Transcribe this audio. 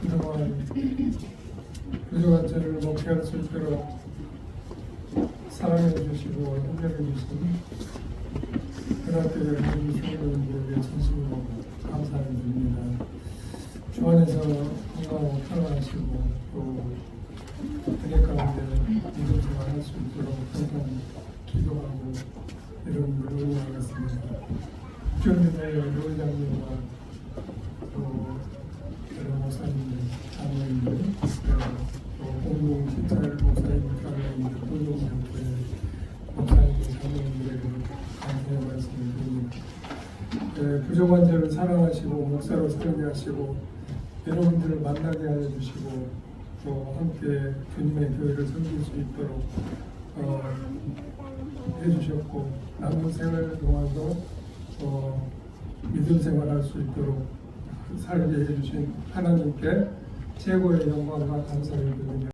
그동안 부족한죄를 목회할 수 있도록 사랑해 주시고 협력해 주신 모든 성도님들에게 진심으로 감사를 드립니다. 주 안에서 건강하고 편안하시고 또 은혜 가운데 믿음 생활할 수 있도록 항상 기도하고 이런 노력하겠습니다. 국경님의 노회장님과 또 여러 목사님들, 장로님들, 또 공동 신찰 목사님, 장로님들, 공동교회 목사님들, 장로님들에게 감사의 말씀을 드립니다. 네, 부족한 자를 사랑하시고 목사로 살게 하시고 여러분들을 만나게 하여 주시고 또 함께 주님의 교회를 섬길 수 있도록 어, 해주셨고 남은 생활 동안도 어, 믿음 생활할 수 있도록 살게 해주신 하나님께 최고의 영광과 감사를 드리며